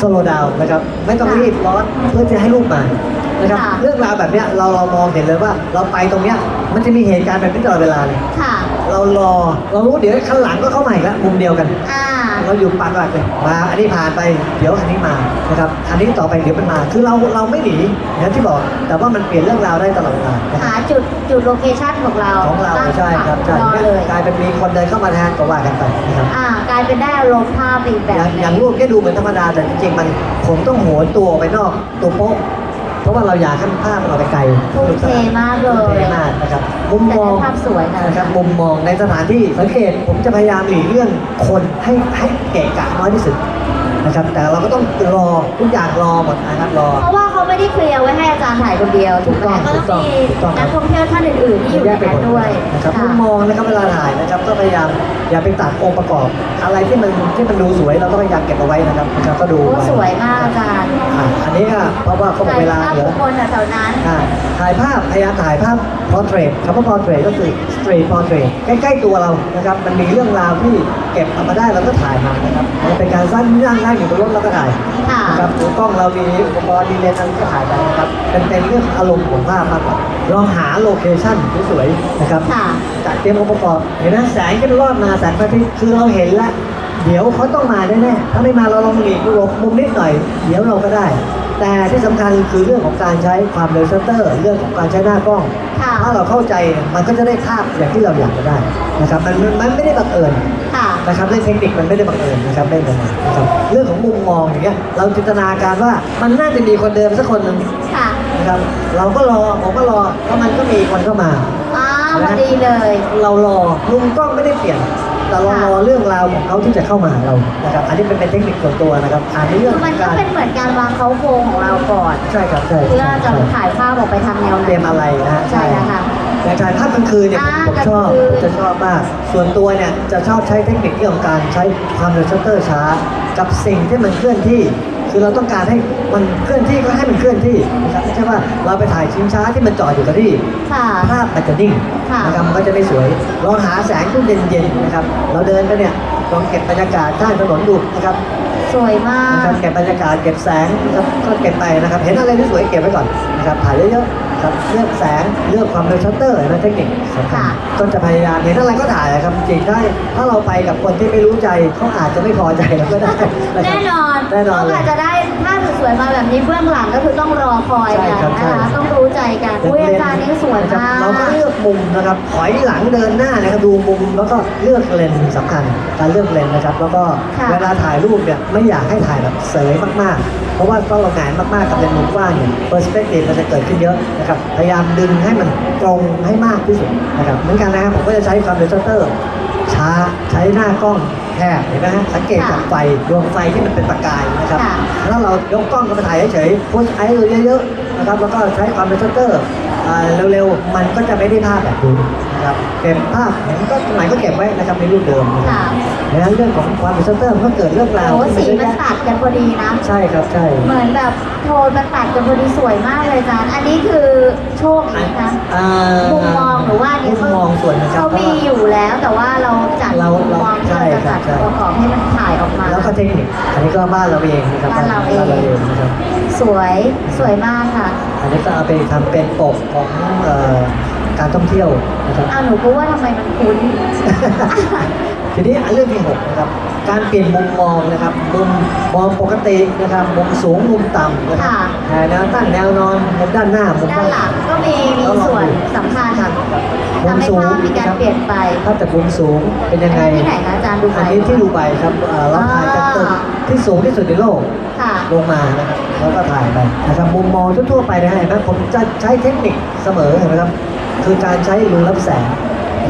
สโลดาวนะครับไม่ต้องรีบร้อนเพื่อจะให้ลูกมานะครับค่ะเรื่องราวแบบเนี้ยเราเรามองเห็นเลยว่าเราไปตรงเนี้ยมันจะมีเหตุการณ์แบบนี้ตลอดเวลาเลย ค่ะ เรารอ เรารู้เดี๋ยวข้างหลังก็เข้ามาอีกแล้วมุมเดียวกัน อ่า เราอยู่ปากหลักเลยมาอันนี้ผ่านไปเดี๋ยวอันนี้มานะครับอันนี้ต่อไปเดี๋ยวมันมาคือเราเราไม่หนีนะที่บอกแต่ว่ามันเปลี่ยนเรื่องราวได้ตลอดเวลานะคหารับจุดจุดโลเคชั่นของเราของเราตั้ใช่ครับใช่รอเลย กลายเป็นมีคนเดินเข้ามาแทนก็ว่ากันไปนะครับอ่า กลายเป็นได้อารมณ์ภาพอีกแบอบย่างหนึ่อย่างรูปแค่ดูเหมือนธรรมดาแต่จริงๆมันผมต้องโหนตัวออกไปนอกตัวโป๊ะเพ ราะว่าเราอยากให้ภาพมันออกไปไกลทุ่มเทมากเลทุ่มเทยมากนะครับมุมแต่มองได้ภาพสวยนะนะครับมุมมองในสถานที่สังเกตผมจะพยายามหลีกเลี่ยงคนให้ให้เกะกะน้อยที่สุดนะครับแต่เราก็ต้องรอทุกอย่างรอหมดนะครับรอเพราะว่าเขา ไม่ได้เคลียร์ไว้ให้อาจารย์ถ่ายคนเดียวถูกไหมถูกต้องก็ต้องมีถูกต้องนักท่องเที่ยวท่านอื่นๆที่อยู่ในนั้นด้วยนะครับค่ะมุมมองนะครับเวลาถ่ายนะครับก็พยายามอย่าไปตัดองค์ประกอบ อะไรที่มันที่มันดูสวยเราก็พยายามเก็บเอาไว้นะครับนะครับก็ดูโอ้ไว้สวยมากอาจารย์อะอันนี้ก็เพราะว่าเขาบอกถ่ายเวลาภาพเหลือบุคคลแถวๆนั้นอะถ่ายภาพพยายามถ่ายภาพ portrait คำว่า portrait ก็คือ street portrait ใกล้ๆตัวเรานะครับมันมีเรื่องราวที่เก็บเอามาได้เราก็ถ่ายมานะครับมันเป็นการสั้นนั่งนั่งอยู่บนรถเราก็ถ่ายค่ะนะครับหรือกล้องเรามีอุปกรณ์ดีเลนส์อะไรก็ถ่ายไปนะครับเป็นเป็นเรื่องอารมณ์ของภาพมากกว่าลองหาโลเคชั่นสวยๆนะครับค่ะจัดเตรียมองค์ประกอบเห็นไหมแสงก็รอดมาแสงพระอาทิตย์คือเราเห็นแล้วเดี๋ยวเขาต้องมาแน่ๆถ้าไม่มาเราลองหลีกหลบมุมนิดหน่อย เดี๋ยวเราก็ได้ แต่ที่สำคัญคือเรื่องของการใช้ความเร็วชัตเตอร์ เรื่องของการใช้หน้ากล้อง ค่ะ ถ้าเราเข้าใจมันก็จะได้ภาพอย่างที่เราอยากจะได้นะครับมันมันมันไม่ได้บังเอิญ ค่ะ นะครับเรื่องเทคนิคมันไม่ได้บังเอิญนะครับได้เลยนะครับเรื่องของมุมมองอย่างเงี้ยเราจินตนาการว่ามันน่าจะมีคนเดินสักคนหนึ่งค่ะนะครับเราก็รอผมก็รอเพราะมันก็มีคนเข้ามาอ่าพอดีเลย เรารอลุงกล้องไม่ได้เปลี่ยน แต่เรารอเรื่องราวของเขาที่จะเข้ามาหาเรานะครับอันนี้เป็นเป็นเทคนิคส่วนตัวนะครับอ่านในเรื่องคือมันก็การเป็นเหมือนการวางเขาโครงของเราก่อน ใช่ครับใช่เพื่อใช่จะใช่ถ่ายภาพออกไปทางแนวไหนเตรียมอะไรนะฮะใช่แล้วค่ะ แต่ถ่ายภาพกลางคืนเนี่ยอ่าผมชอบกลางคืนผมจะชอบมาก ส่วนตัวเนี่ยจะชอบใช้เทคนิคเรื่องของการใช้ความเร็วชัตเตอร์ช้า กับสิ่งที่มันเคลื่อนที่ คือเราต้องการให้มันเคลื่อนที่ก็ให้มันเคลื่อนที่นะครับไม่ใช่ว่าเราไปถ่ายชิงช้าที่มันจอดอยู่กับที่ค่ะ ภาพมันจะนิ่งค่ะนะครับมันก็จะไม่สวยลองหาแสงที่เย็นๆนะครับเราเดินไปเนี่ยลองเก็บบรรยากาศข้างถนนดูนะครับ สวยมานะครับกเก็บบรรยากาศเก็บแสงนะครับก็เก็บไปนะครับ เห็นอะไรที่สวยเก็บไว้ก่อนนะครับถ่ายเยอะๆ ครับเลือกแสงเลือกความเร็วชัตเตอร์นะเทคนิคสำคัญค่ะก็จะพยายามเห็นอะไรก็ถ่ายนะครับจริงๆได้ถ้าเราไปกับคนที่ไม่รู้ใจเขาอาจจะไม่พอใจเราก็ได้ะครับแน่นอนแน่นอนเขาเลยอาจจะได้ภาพสวยๆมาแบบนี้เบื้องหลังก็คือต้องรอคอยใช่กันครับนะใช่คะต้องรู้ใจกันอุ้ยอาจารย์นี่สวยนะครับมากเราก็เลือกมุมนะครับถอยหลังเดินหน้านะครับดูมุมแล้วก็เลือกเลนส์สำคัญการเลือกเลนส์นะครับ แล้วก็ค่ะเวลาถ่ายรูปเนี่ยไม่อยากให้ถ่ายแบบเสยมากๆ เพราะว่าถ้าเราหงายมากๆกับเลนส์มุมกว้างเนี่ยเปอร์สเปกทีฟมันจะเกิดขึ้นเยอะนะครับพยายามดึงให้มันตรงให้มากที่สุดนะครับเหมือนกันนะครับผมก็จะใช้ความเร็วชัตเตอร์ช้าใช้หน้ากล้องแคบเห็นไหมฮะสังเกตจากไฟดวงไฟที่มันเป็นประกายนะครับค่ะ ถ้าเรายกกล้องก็มาถ่ายเฉยๆโพสไอซ์เยอะๆ นะครับแล้วก็ใช้ความเป็นชัตเตอร์อ่าเร็วๆ มันก็จะไม่ได้ภาพแบบนี้นะครับเก็บภาพเห็นก็สมัยก็เก็บไว้นะครับในรูปเดิมนะครับค่ะดังนั้นเรื่องของความเป็นชัตเตอร์มันก็เกิดเรื่องราวโอ้ที่สีเยอะมันแยะตัดกันพอดีนะ ใช่ครับใช่ เหมือนแบบโทนมันตัดกันพอดีสวยมากเลยอาจารย์อันนี้คือโชคดีนะอ่ามุมมองหรือว่าอันนี้มุมมองส่วนนะครับเขาเพราะมีว่าอยู่แล้วแต่ว่าเราจัดเรามุมมองที่ใช่เราจะครัจับดใช่ประกอบให้มันถ่ายออกมา แล้วก็เทคนิคอันนี้ก็บ้านเราเองนะครับบ้านเราเองนะครับ สวยสวยมากค่ะอันนี้ก็เอาไปทำเป็นปกของเอ่อการท่องเที่ยวนะครับเอาหนูก็ว่าทำไมมันคุ้น ทีนี้อันเรื่องที่หกนะครับ การเปลี่ยนมุมมองนะครับ มุมมองปกตินะครับ มุมสูง มุมต่ำนะครับค่ะ แนวตั้งแนวนอนมุมด้านหน้ามุมด้านหลังก็มีมีส่วนสำคัญครับมุทำมให้สูงภาพมีการเปลี่ยนไปภาพจากมุมสูงเป็นยังไง อันนี้ที่ไหนคะอาจารย์ดูไบอันนี้ที่ดูไบครับเอ่อเราถ่ายจากตึกอ่าที่สูงที่สุดในโลก ค่ะ ลงมานะครับแล้วก็ถ่ายไปนะครับมุมมองทั่วๆไปนะฮะเห็นไหมผมจะใช้เทคนิคเสมอเห็นไหมครับ คือการใช้รูรับแสง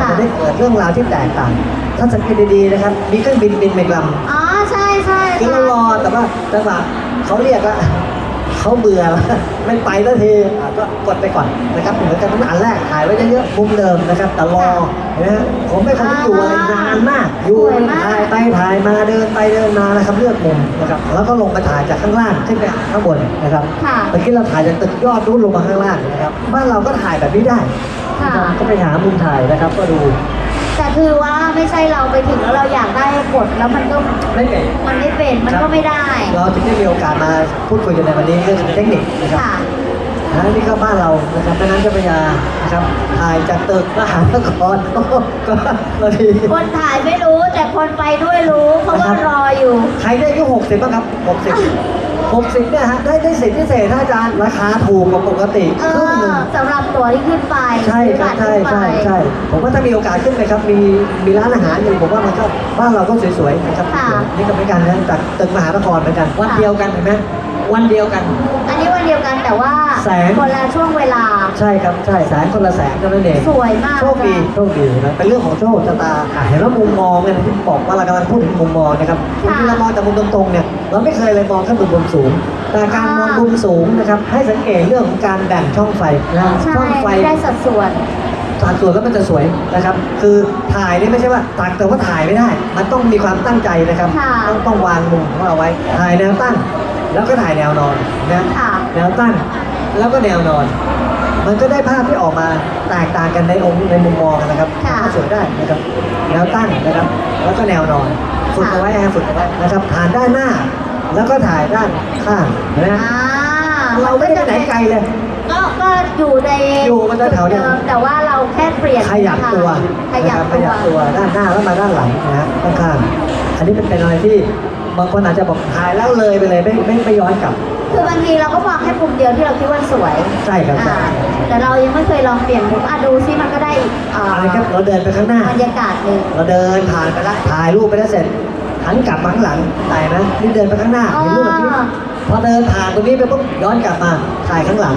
ค่ะ จะได้เกิดเรื่องราวที่แตกต่าง ถ้าสังเกตดีๆนะครับ มีเครื่องบินบินไปลำอ๋อใช่ใช่คือเรารอแต่ว่าจังหวะเขาเรียกแล้วเขาเบื่อแล้วไม่ไปแล้วทีอะก็กดไปก่อนนะครับเหมือนกันทั้งอันแรกถ่ายไว้เยอะๆมุมเดิมนะครับ แต่รอนะฮะผมไม่เคยอยู่อะไรนานมาก อยู่ถ่ายไปถ่ายมาเดินไปเดินมานะครับเลือกมุมนะครับแล้วก็ลงไปถ่ายจากข้างล่างขึ้นไปข้างบนนะครับค่ะเมื่อกี้เราถ่ายจากตึกยอดนู้นลงมาข้างล่างนะครับบ้านเราก็ถ่ายแบบนี้ได้ค่ะนะครับก็ไปหามุมถ่ายนะครับ ก็ดู แต่คือว่าไม่ใช่เราไปถึงแล้วเราอยากได้กดแล้วมันก็ไม่เป็นมันไม่เป็นมันครัก็บไม่ได้ เราจึงได้มีโอกาสมาพูดคุยกันในวันนี้เรื่องเทคนิคนะครับค่ะนะนี่ก็บ้านเรานะครับแม่น้ำเจ้าพระยานะครับถ่ายจากตึกมหานครก็บางทีคนถ่ายไม่รู้แต่คนไปด้วยรู้เพราะว่ารออยู่ ใครได้อายุหกสิบบ้างครับหกสิบ หกสิบเนี่ยฮะได้ได้สิทธิพิเศษท่านอาจารย์ราคาถูกกว่าปกติเอครึ่งหนึ่องสำหรับตัวที่ขึ้นไปใช่ครับซื้ใช่อบัตรขึ้นไปใช่ใช่ผมว่าถ้ามีโอกาสขึ้นไปครับ มีมีร้านอาหารอยู่ผมว่ามันก็บ้านเราก็สวยๆนะครับค่ะนี่ก็เป็นการนะจากตึกมหานครเหมือนกันวันค่ะเดียวกันเห็นไหม วันเดียวกัน อันนี้วันเดียวกันแต่ว่าแสง คนละช่วงเวลา ใช่ครับใช่แสงคนละแสงเท่านั้นเองสวยมากโชคดีโชคดีนะเป็นเรื่องของโชคชะตาอะเห็นว่ามุมมองเนี่ยที่บอกว่าเรากำลังพูดถึงมุมมองนะครับบางทีเรามองจากมุมตรงๆเนี่ยเราไม่เคยเลยมองขึ้นบนมุมสูง แต่การมองมุมสูงนะครับให้สังเกตเรื่องของการแบ่งช่องไฟนะใช่ช่องไฟ ได้สัดส่วน สัดส่วนแล้วมันจะสวยนะครับ คือถ่ายนี่ไม่ใช่ว่าตักแต่ว่าถ่ายไม่ได้ มันต้องมีความตั้งใจนะครับ ค่ะ ต้องต้องวางมุมของเราไว้ ถ่ายแนวตั้ง แล้วก็ถ่ายแนวนอนนะค่ะ แนวตั้งแล้วก็แนวนอน มันก็ได้ภาพที่ออกมาแตกต่างกันในองค์ในมุมมองนะครับค่ะก็สวยได้นะครับแนวตั้งนะครับ แล้วก็แนวนอนฝึกเอาไว้นะฝึกเอาไว้นะครับถ่ายด้านหน้า แล้วก็ถ่ายด้านข้างเห็นไหมอ่าเราไม่ได้ไปไหนไกลเลย ก็ก็อยู่ในอยู่มันจะแถวเดียวดิม แต่ว่าเราแค่เปลี่ยนขยับตัวขยับนะครับขตัวยับตัวด้านหน้าแล้วมาด้านหลังนะฮะข้างๆอันนี้เป็นเป็นอะไรที่ บางคนอาจจะบอกถ่ายแล้วเลยไปเลยไม่ไม่ไม่ย้อนกลับ คือบางทีเราก็มองแค่มุมเดียวที่เราคิดว่าสวยใช่ครับใช่อ่าแต่เรายังไม่เคยลองเปลี่ยนมุมอะดูซิมันก็ได้อีกอ่าอะไรครับเราเดินไปข้างหน้า บรรยากาศหนึ่งเราเดินผ่านไปแล้วถ่ายรูปไปแล้วเสร็จหันกลับมาข้างหลังถ่ายนะนี่เดินไปข้างหน้าเห็นรูปแบบนี้พอเดินผ่านตรงนี้ไปปุ๊บย้อนกลับมาถ่ายข้างหลัง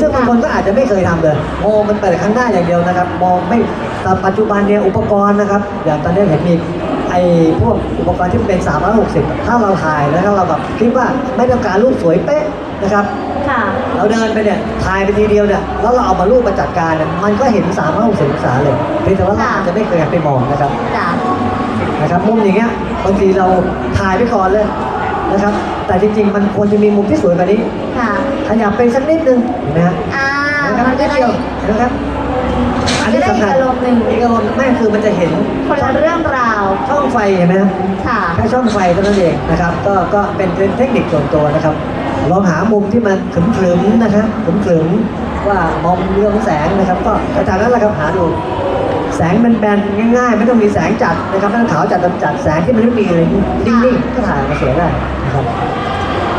ซึ่งบางคนก็อาจจะไม่เคยทำเลยมองมันไปแต่ข้างหน้าอย่างเดียวนะครับ มองไม่แต่ปัจจุบันเนี่ยอุปกรณ์นะครับอย่างตอนนี้เห็นมีไอ้พวกอุปกรณ์ที่เป็น 360 ถ้าเราถ่ายแล้วถ้าเราแบบคิดว่าไม่ต้องการรูปสวยเป๊ะนะครับ ค่ะ เราเดินไปเนี่ยถ่ายไปทีเดียวเนี่ยแล้วเราเอามารูปมาจัดการเนี่ยมันก็เห็น 360 องศาเลยเพียงแต่ว่าเราค่ะอาจจะไม่เคยหันไปมองนะครับ จ้ะ นะครับมุมอย่างเงี้ยบางทีเราถ่ายไปก่อนเลยนะครับ แต่จริงๆ มันควรจะมีมุมที่สวยกว่านี้ ค่ะ ขยับไปสักนิดนึงเห็นไหมฮะอ่านะครับมันนิก็ดได้เดียวนะครับมันก็ ได้อีกอารมณ์หนึ่งอีกอารมณ์ไม่คือมันจะเห็นคนละเรื่องราว ช่องไฟเห็นไหมฮะค่ะแค่ช่องไฟเท่านั้นเองนะครับ ก็ก็เป็นเป็นเทคนิคส่วนตัวนะครับลองหามุมที่มันขรึมๆนะครับขรึมๆว่ามองเรื่องแสงนะครับ ก็จากนั้นแหละครับหาดู แสงแบนๆง่ายๆ ไม่ต้องมีแสงจัดนะครับไม่ต้องขาวจัดดำจัดแสงที่มันไม่มีเลยนิ่งๆก็ถ่ายมาสวยได้นะครับ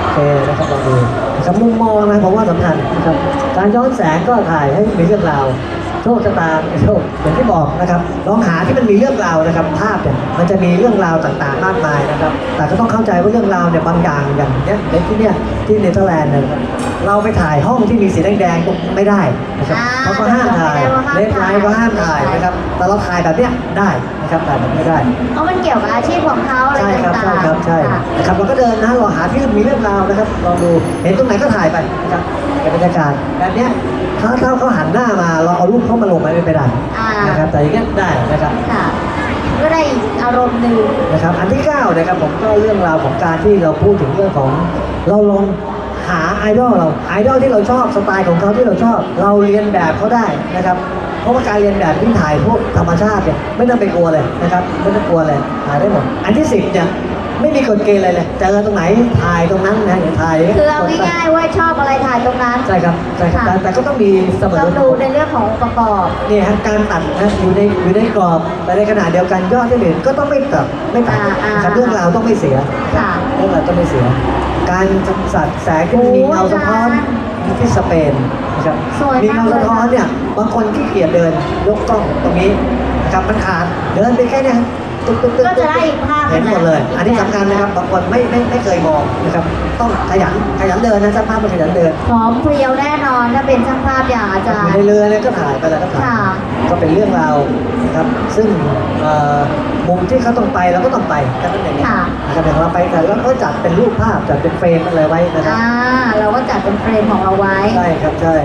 โอเคนะครับลองดูนะครับมุมมองนะผมว่าสำคัญนะครับการย้อนแสงก็ถ่ายให้มีเรื่องราว โชคชะตาโชคอย่างที่บอกนะครับลองหาที่มันมีเรื่องราวนะครับ ภาพเนี่ยมันจะมีเรื่องราวต่างๆมากมายนะครับ แต่ก็ต้องเข้าใจว่าเรื่องราวเนี่ยบางอย่างอย่างเนี้ยในที่เนี้ยที่เนเธอร์แลนด์เนี่ยนะครับเราไปถ่ายห้องที่มีสีแดงๆก็ไม่ได้นะครับอ่าเขาก็ห้ามถ่ายไม่ได้ว่าห้ามเลฟไลท์ก็ห้ามถ่ายนะครับแต่เราถ่ายแบบเนี้ยได้นะครับแต่แบบไม่ได้เพราะมันเกี่ยวกับอาชีพของเขาอะไรใช่ครับต่างใช่ครับใช่ค่ะนะครับเราก็เดินนะเราหาที่มีเรื่องราวนะครับลองดูเห็นตรงไหนก็ถ่ายไปนะครับเป็นบรรยากาศแบบเนี้ย ถ้าถ้าเขาหันหน้ามาเราเอารูปเขามาลงไปไม่ได้อ่า นะครับแต่อย่างเงี้ยได้นะครับ ค่ะ ก็ได้อีกอารมณ์หนึ่ง นะครับอันที่9นะครับผมก็เรื่องราวของการที่เราพูดถึงเรื่องของ เราลองหาไอดอลเราไอดอลที่เราชอบสไตล์ของเขาที่เราชอบ เราเรียนแบบเขาได้นะครับเพราะว่าการเรียนแบบที่ถ่ายพวกธรรมชาติเนี่ยไม่ต้องไปกลัวเลยนะครับไม่ต้องกลัวเลยถ่ายได้หมดอันที่10เนี่ย ไม่มีกฎเกณฑ์อะไรเลยเจอตรงไหนถ่ายตรงนั้นนะเดี๋ยวถ่ายคือเอาง่ายๆว่าชอบอะไรถ่ายตรงนั้นใช่ครับใช่ครับแต่ค่ะแต่ก็ต้องมีเสมอต้องดูในเรื่องขององค์ประกอบเนี่ยฮะการตัดนะอยู่ในอยู่ในกรอบแต่ในขณะเดียวกันยอดที่เหลือก็ต้องไม่ตัดไม่ตัดอ่าอ่านะครับเรื่องราวต้องไม่เสียค่ะเรื่องราวต้องไม่เสีย การสัดแสงที่มันมีเงาสะท้อนที่สเปนนะครับสวยมากมีเงาสะท้อนเนี่ยบางคนที่เกียจเดินยกกล้องตรงนี้นะครับมันขาดเดินไปแค่เนี้ย ตึ๊กตึ๊กตึ๊กก็จะได้อีกภาพหนึ่เห็นงหมดเลย อันนี้สำคัญนะครับบางคนไม่ไม่ไม่เคยมองนะครับ ต้องขยันขยันเดินนะช่างภาพมันขยันเดินหอมเพรียวแน่นอนถ้าเป็นช่างภาพอย่างอาจารย์ในเรือเนี่ยก็ถ่ายไปแล้วก็ถ่ายก็เป็นเรื่องราวนะครับ ซึ่งมุมที่เขาต้องไปเราก็ต้องไปแค่นั้นเองค่ะนะครับอย่างเราไปแต่แล้วก็จัดเป็นรูปภาพจัดเป็นเฟรมอะไรไว้นะครับอ่าเราก็จัดเป็นเฟรมของเราไว้ใช่ครับใช่